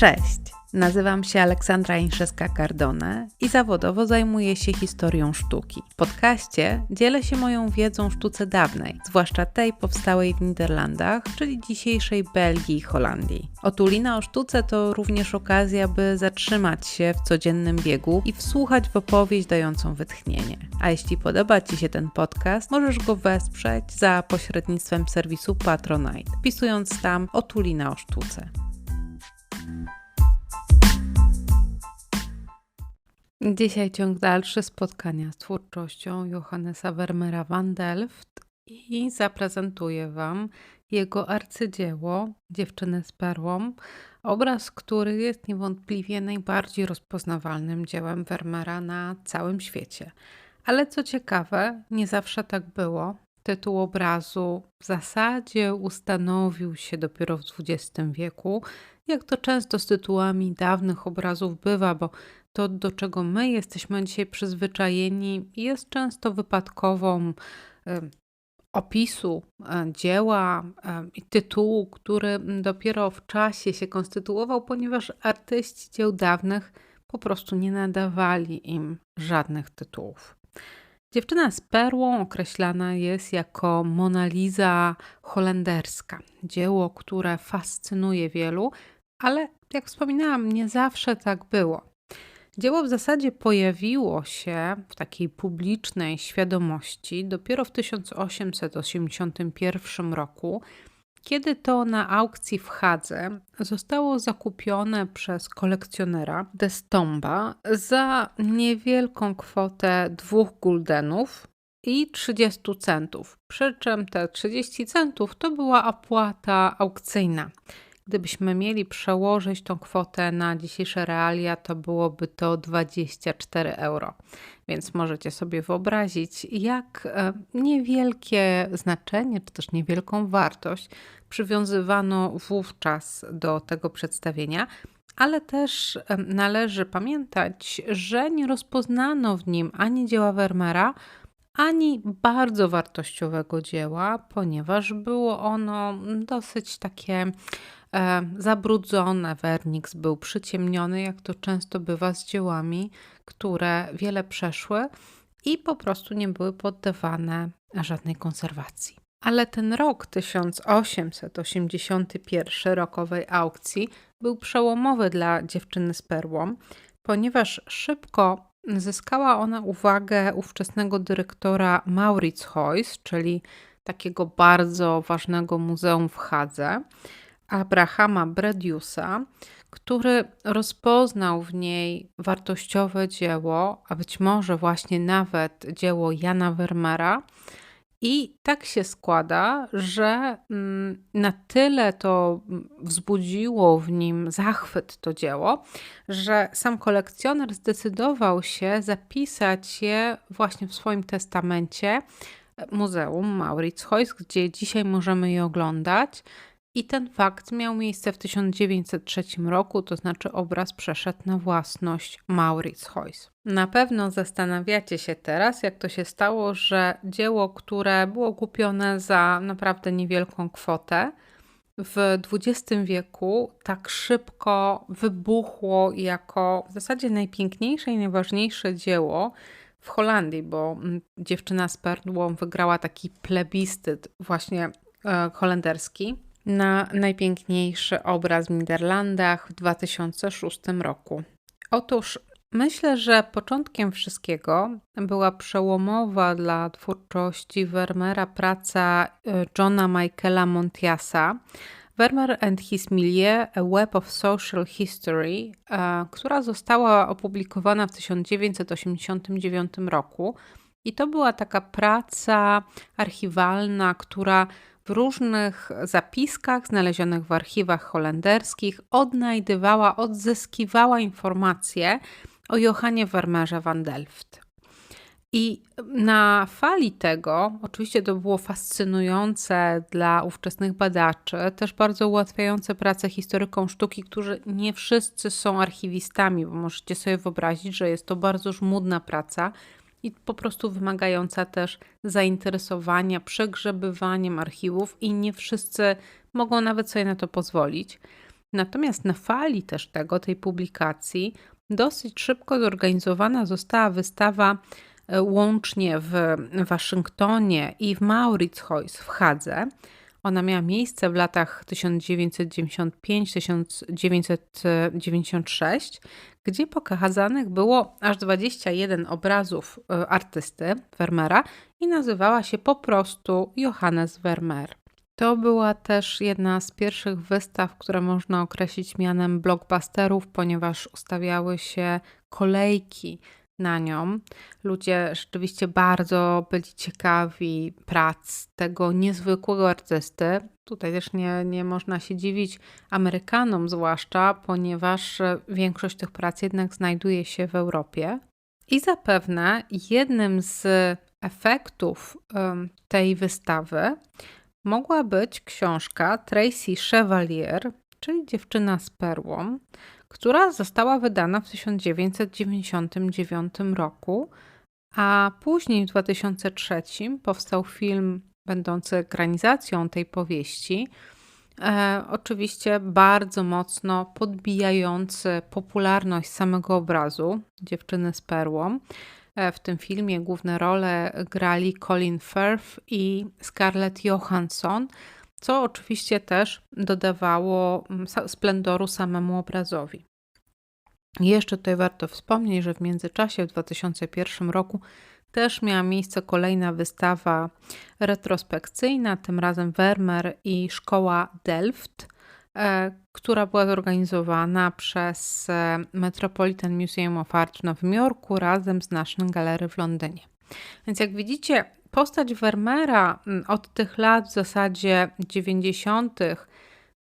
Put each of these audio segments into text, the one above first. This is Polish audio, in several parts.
Cześć! Nazywam się Aleksandra Inszewska-Cardone i zawodowo zajmuję się historią sztuki. W podcaście dzielę się moją wiedzą o sztuce dawnej, zwłaszcza tej powstałej w Niderlandach, czyli dzisiejszej Belgii i Holandii. Otulina o sztuce to również okazja, by zatrzymać się w codziennym biegu i wsłuchać w opowieść dającą wytchnienie. A jeśli podoba Ci się ten podcast, możesz go wesprzeć za pośrednictwem serwisu Patronite, wpisując tam Otulina o sztuce. Dzisiaj ciąg dalszy spotkania z twórczością Johannesa Vermeera van Delft i zaprezentuję Wam jego arcydzieło Dziewczyny z perłą, obraz, który jest niewątpliwie najbardziej rozpoznawalnym dziełem Vermeera na całym świecie. Ale co ciekawe, nie zawsze tak było. Tytuł obrazu w zasadzie ustanowił się dopiero w XX wieku, jak to często z tytułami dawnych obrazów bywa, bo to, do czego my jesteśmy dzisiaj przyzwyczajeni, jest często wypadkową opisu e, dzieła i tytułu, który dopiero w czasie się konstytuował, ponieważ artyści dzieł dawnych po prostu nie nadawali im żadnych tytułów. Dziewczyna z perłą określana jest jako Mona Lisa holenderska. Dzieło, które fascynuje wielu, ale jak wspominałam, nie zawsze tak było. Dzieło w zasadzie pojawiło się w takiej publicznej świadomości dopiero w 1881 roku, kiedy to na aukcji w Hadze zostało zakupione przez kolekcjonera Destomba za niewielką kwotę dwóch guldenów i 30 centów. Przy czym te 30 centów to była opłata aukcyjna. Gdybyśmy mieli przełożyć tą kwotę na dzisiejsze realia, to byłoby to 24 euro. Więc możecie sobie wyobrazić, jak e, niewielkie znaczenie, czy też niewielką wartość przywiązywano wówczas do tego przedstawienia, ale też e, należy pamiętać, że nie rozpoznano w nim ani dzieła Vermeera, ani bardzo wartościowego dzieła, ponieważ było ono dosyć takie zabrudzone. Werniks był przyciemniony, jak to często bywa z dziełami, które wiele przeszły i po prostu nie były poddawane żadnej konserwacji. Ale ten rok 1881 rokowej aukcji był przełomowy dla dziewczyny z perłą, ponieważ szybko zyskała ona uwagę ówczesnego dyrektora Maurits Heuss, czyli takiego bardzo ważnego muzeum w Hadze, Abrahama Brediusa, który rozpoznał w niej wartościowe dzieło, a być może właśnie nawet dzieło Jana Vermeera. I tak się składa, że mm, na tyle to wzbudziło w nim zachwyt to dzieło, że sam kolekcjoner zdecydował się zapisać je właśnie w swoim testamencie Muzeum Maurits Heuss, gdzie dzisiaj możemy je oglądać. I ten fakt miał miejsce w 1903 roku, to znaczy obraz przeszedł na własność Maurits Heuss. Na pewno zastanawiacie się teraz, jak to się stało, że dzieło, które było kupione za naprawdę niewielką kwotę, w XX wieku tak szybko wybuchło jako w zasadzie najpiękniejsze i najważniejsze dzieło w Holandii, bo dziewczyna z perłą wygrała taki plebiscyt właśnie e, holenderski na najpiękniejszy obraz w Niderlandach w 2006 roku. Otóż myślę, że początkiem wszystkiego była przełomowa dla twórczości Vermeera praca e, Johna Michaela Montiasa. Vermeer and His Milieu, A Web of Social History, e, która została opublikowana w 1989 roku. I to była taka praca archiwalna, która różnych zapiskach znalezionych w archiwach holenderskich odnajdywała, odzyskiwała informacje o Johanie Vermeerze van Delft. I na fali tego, oczywiście to było fascynujące dla ówczesnych badaczy, też bardzo ułatwiające pracę historykom sztuki, którzy nie wszyscy są archiwistami, bo możecie sobie wyobrazić, że jest to bardzo żmudna praca, i po prostu wymagająca też zainteresowania, przegrzebywaniem archiwów, i nie wszyscy mogą nawet sobie na to pozwolić. Natomiast na fali też tego, tej publikacji, dosyć szybko zorganizowana została wystawa e, łącznie w Waszyngtonie i w Mauritshuis w Hadze. Ona miała miejsce w latach 1995-1996, gdzie pokazanych było aż 21 obrazów e, artysty Vermeera i nazywała się po prostu Johannes Vermeer. To była też jedna z pierwszych wystaw, które można określić mianem blockbusterów, ponieważ ustawiały się kolejki na nią. Ludzie rzeczywiście bardzo byli ciekawi prac tego niezwykłego artysty. Tutaj też nie, nie można się dziwić Amerykanom, zwłaszcza, ponieważ większość tych prac jednak znajduje się w Europie. I zapewne jednym z efektów tej wystawy mogła być książka Tracy Chevalier, czyli Dziewczyna z perłą, która została wydana w 1999 roku, a później w 2003 powstał film będący ekranizacją tej powieści. E, oczywiście bardzo mocno podbijający popularność samego obrazu Dziewczyny z perłą. E, w tym filmie główne role grali Colin Firth i Scarlett Johansson, co oczywiście też dodawało mm, splendoru samemu obrazowi. Jeszcze tutaj warto wspomnieć, że w międzyczasie w 2001 roku też miała miejsce kolejna wystawa retrospekcyjna, tym razem Vermeer i Szkoła Delft, e, która była zorganizowana przez e, Metropolitan Museum of Art w Nowym Jorku razem z National Gallery w Londynie. Więc jak widzicie, postać Vermeera mm, od tych lat w zasadzie 90.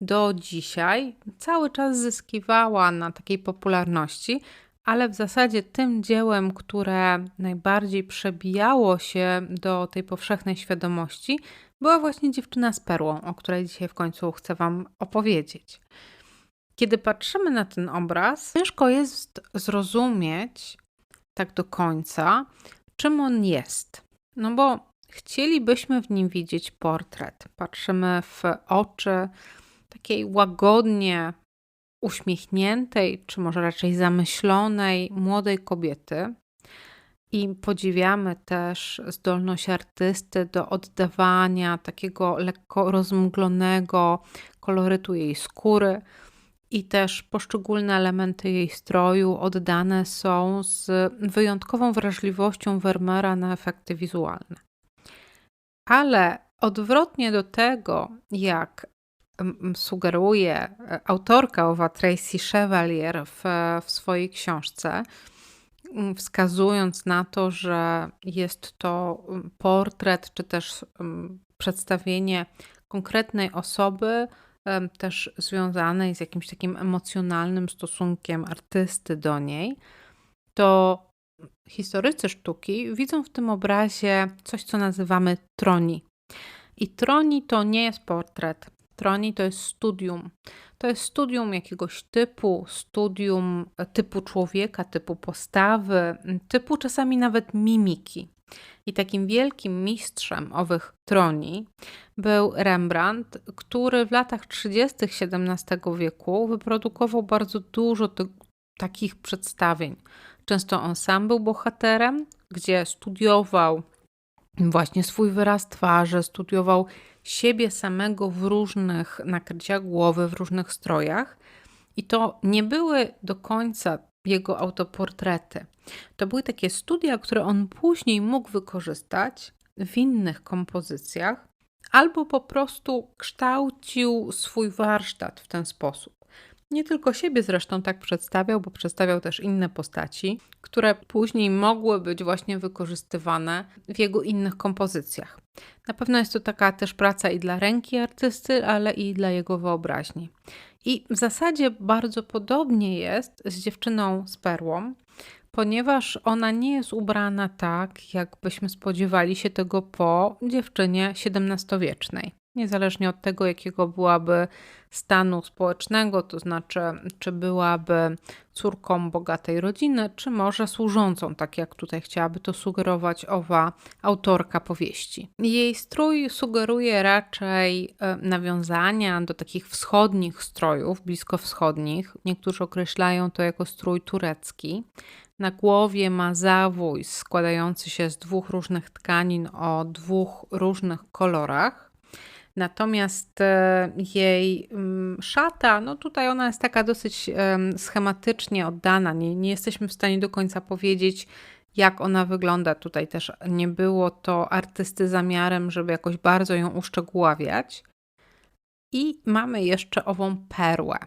do dzisiaj cały czas zyskiwała na takiej popularności, ale w zasadzie tym dziełem, które najbardziej przebijało się do tej powszechnej świadomości, była właśnie dziewczyna z perłą, o której dzisiaj w końcu chcę Wam opowiedzieć. Kiedy patrzymy na ten obraz, ciężko jest zrozumieć tak do końca, czym on jest. No bo chcielibyśmy w nim widzieć portret. Patrzymy w oczy takiej łagodnie uśmiechniętej, czy może raczej zamyślonej młodej kobiety. I podziwiamy też zdolność artysty do oddawania takiego lekko rozmglonego kolorytu jej skóry, i też poszczególne elementy jej stroju oddane są z wyjątkową wrażliwością Vermeera na efekty wizualne. Ale odwrotnie do tego, jak sugeruje e, autorka owa Tracy Chevalier w, w swojej książce, wskazując na to, że jest to portret czy też przedstawienie konkretnej osoby, też związanej z jakimś takim emocjonalnym stosunkiem artysty do niej, to historycy sztuki widzą w tym obrazie coś, co nazywamy troni. I troni to nie jest portret. Troni to jest studium. To jest studium jakiegoś typu, studium typu człowieka, typu postawy, typu czasami nawet mimiki. I takim wielkim mistrzem owych troni był Rembrandt, który w latach 30. XVII wieku wyprodukował bardzo dużo tych, takich przedstawień. Często on sam był bohaterem, gdzie studiował właśnie swój wyraz twarzy, studiował siebie samego w różnych nakryciach głowy, w różnych strojach. I to nie były do końca jego autoportrety. To były takie studia, które on później mógł wykorzystać w innych kompozycjach, albo po prostu kształcił swój warsztat w ten sposób. Nie tylko siebie zresztą tak przedstawiał, bo przedstawiał też inne postaci, które później mogły być właśnie wykorzystywane w jego innych kompozycjach. Na pewno jest to taka też praca i dla ręki artysty, ale i dla jego wyobraźni. I w zasadzie bardzo podobnie jest z dziewczyną z perłą, ponieważ ona nie jest ubrana tak, jakbyśmy spodziewali się tego po dziewczynie XVII-wiecznej. niezależnie od tego, jakiego byłaby stanu społecznego, to znaczy, czy byłaby córką bogatej rodziny, czy może służącą, tak jak tutaj chciałaby to sugerować owa autorka powieści. Jej strój sugeruje raczej e, nawiązania do takich wschodnich strojów, bliskowschodnich. Niektórzy określają to jako strój turecki. Na głowie ma zawój składający się z dwóch różnych tkanin o dwóch różnych kolorach. Natomiast e, jej mm, szata, no tutaj ona jest taka dosyć schematycznie oddana. Nie, nie jesteśmy w stanie do końca powiedzieć, jak ona wygląda. Tutaj też nie było to artysty zamiarem, żeby jakoś bardzo ją uszczegóławiać. I mamy jeszcze ową perłę.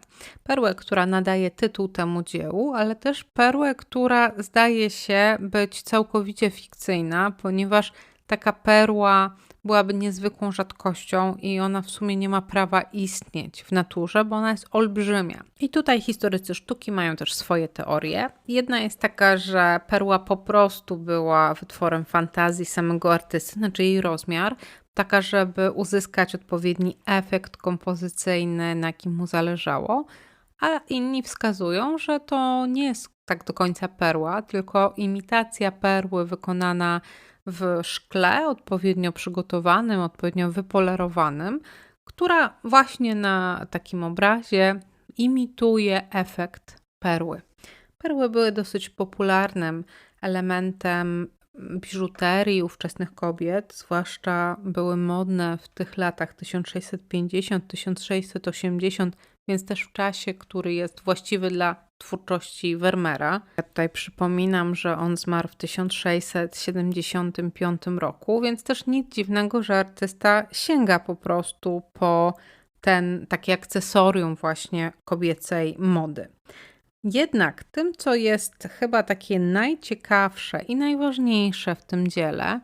Perłę, która nadaje tytuł temu dziełu, ale też perłę, która zdaje się być całkowicie fikcyjna, ponieważ taka perła byłaby niezwykłą rzadkością i ona w sumie nie ma prawa istnieć w naturze, bo ona jest olbrzymia. I tutaj historycy sztuki mają też swoje teorie. Jedna jest taka, że perła po prostu była wytworem fantazji samego artysty, znaczy jej rozmiar, taka, żeby uzyskać odpowiedni efekt kompozycyjny, na jakim mu zależało, a inni wskazują, że to nie jest tak do końca perła, tylko imitacja perły wykonana w szkle, odpowiednio przygotowanym, odpowiednio wypolerowanym, która właśnie na takim obrazie imituje efekt perły. Perły były dosyć popularnym elementem biżuterii ówczesnych kobiet, zwłaszcza były modne w tych latach 1650-1680, więc też w czasie, który jest właściwy dla twórczości Vermeera. Ja tutaj przypominam, że on zmarł w 1675 roku, więc też nic dziwnego, że artysta sięga po prostu po ten taki akcesorium właśnie kobiecej mody. Jednak tym, co jest chyba takie najciekawsze i najważniejsze w tym dziele,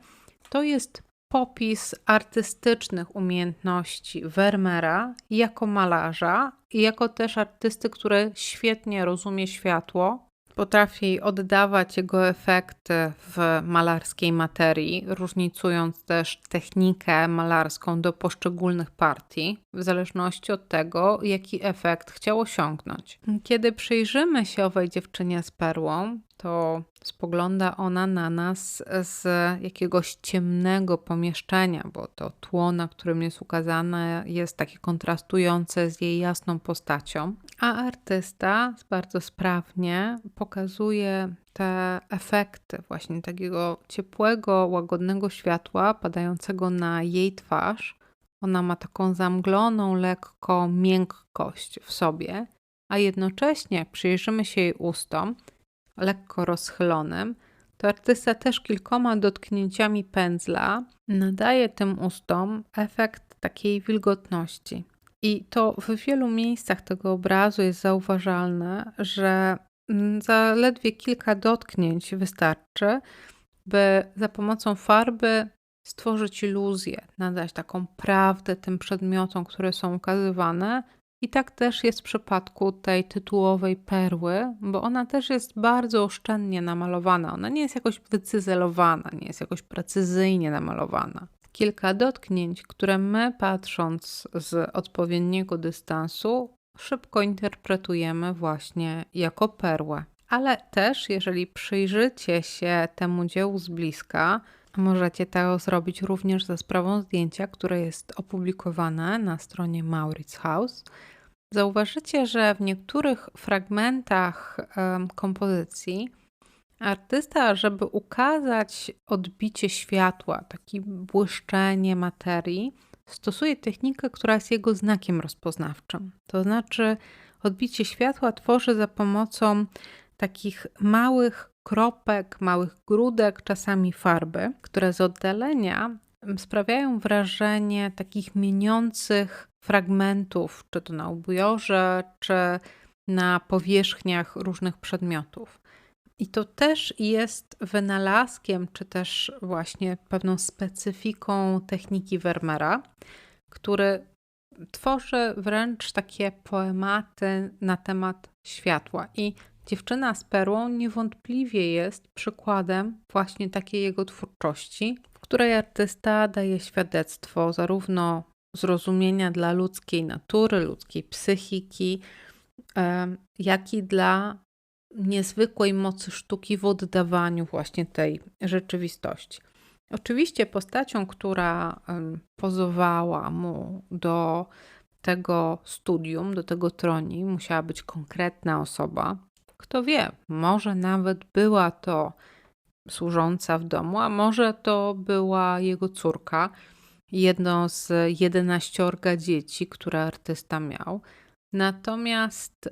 to jest popis artystycznych umiejętności Vermeera jako malarza i jako też artysty, który świetnie rozumie światło potrafi oddawać jego efekty w malarskiej materii, różnicując też technikę malarską do poszczególnych partii, w zależności od tego, jaki efekt chciał osiągnąć. Kiedy przyjrzymy się owej dziewczynie z perłą, to spogląda ona na nas z jakiegoś ciemnego pomieszczenia, bo to tło, na którym jest ukazane, jest takie kontrastujące z jej jasną postacią, a artysta bardzo sprawnie pokazuje te efekty właśnie takiego ciepłego, łagodnego światła padającego na jej twarz. Ona ma taką zamgloną, lekko miękkość w sobie, a jednocześnie, jak przyjrzymy się jej ustom, lekko rozchylonym, to artysta też kilkoma dotknięciami pędzla nadaje tym ustom efekt takiej wilgotności. I to w wielu miejscach tego obrazu jest zauważalne, że zaledwie kilka dotknięć wystarczy, by za pomocą farby stworzyć iluzję, nadać taką prawdę tym przedmiotom, które są ukazywane, i tak też jest w przypadku tej tytułowej perły, bo ona też jest bardzo oszczędnie namalowana. Ona nie jest jakoś wycyzelowana, nie jest jakoś precyzyjnie namalowana. Kilka dotknięć, które my patrząc z odpowiedniego dystansu szybko interpretujemy właśnie jako perłę. Ale też, jeżeli przyjrzycie się temu dziełu z bliska, Możecie to zrobić również za sprawą zdjęcia, które jest opublikowane na stronie Maurits House. Zauważycie, że w niektórych fragmentach kompozycji artysta, żeby ukazać odbicie światła, takie błyszczenie materii, stosuje technikę, która jest jego znakiem rozpoznawczym. To znaczy, odbicie światła tworzy za pomocą takich małych kropek, małych grudek, czasami farby, które z oddalenia sprawiają wrażenie takich mieniących fragmentów, czy to na ubojorze, czy na powierzchniach różnych przedmiotów. I to też jest wynalazkiem, czy też właśnie pewną specyfiką techniki Vermeera, który tworzy wręcz takie poematy na temat światła. I Dziewczyna z perłą niewątpliwie jest przykładem właśnie takiej jego twórczości, w której artysta daje świadectwo zarówno zrozumienia dla ludzkiej natury, ludzkiej psychiki, jak i dla niezwykłej mocy sztuki w oddawaniu właśnie tej rzeczywistości. Oczywiście postacią, która pozowała mu do tego studium, do tego troni, musiała być konkretna osoba. Kto wie, może nawet była to służąca w domu, a może to była jego córka, jedno z jedenaściorga dzieci, które artysta miał. Natomiast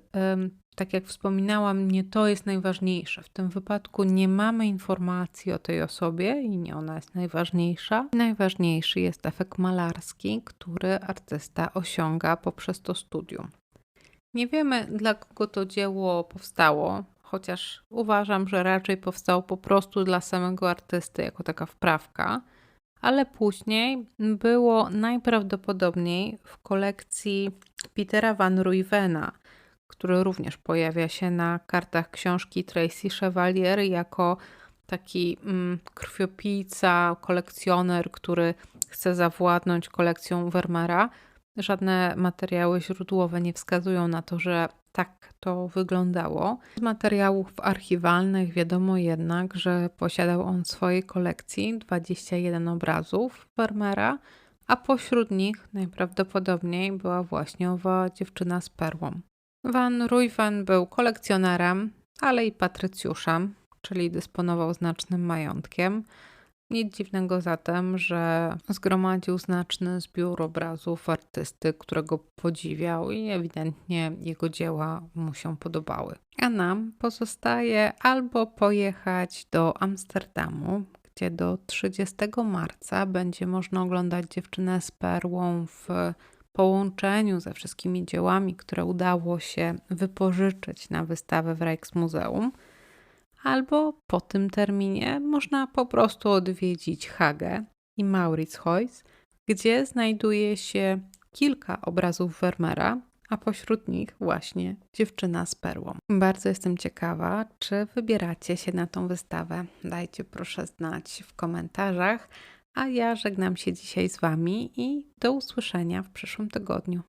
tak jak wspominałam, nie to jest najważniejsze. W tym wypadku nie mamy informacji o tej osobie i nie ona jest najważniejsza. Najważniejszy jest efekt malarski, który artysta osiąga poprzez to studium. Nie wiemy, dla kogo to dzieło powstało, chociaż uważam, że raczej powstało po prostu dla samego artysty, jako taka wprawka, ale później było najprawdopodobniej w kolekcji Petera van Ruywena który również pojawia się na kartach książki Tracy Chevalier jako taki mm, krwiopijca, kolekcjoner, który chce zawładnąć kolekcją Vermeera. Żadne materiały źródłowe nie wskazują na to, że tak to wyglądało. Z materiałów archiwalnych wiadomo jednak, że posiadał on w swojej kolekcji 21 obrazów Vermeera, a pośród nich najprawdopodobniej była właśnie owa dziewczyna z perłą. Van Ruyven był kolekcjonerem, ale i patrycjuszem, czyli dysponował znacznym majątkiem. Nic dziwnego zatem, że zgromadził znaczny zbiór obrazów artysty, którego podziwiał i ewidentnie jego dzieła mu się podobały. A nam pozostaje albo pojechać do Amsterdamu, gdzie do 30 marca będzie można oglądać dziewczynę z perłą w połączeniu ze wszystkimi dziełami, które udało się wypożyczyć na wystawę w Rijksmuseum, albo po tym terminie można po prostu odwiedzić Hagę i Mauritshuis, gdzie znajduje się kilka obrazów Vermeera, a pośród nich właśnie dziewczyna z perłą. Bardzo jestem ciekawa, czy wybieracie się na tą wystawę. Dajcie proszę znać w komentarzach. A ja żegnam się dzisiaj z Wami i do usłyszenia w przyszłym tygodniu.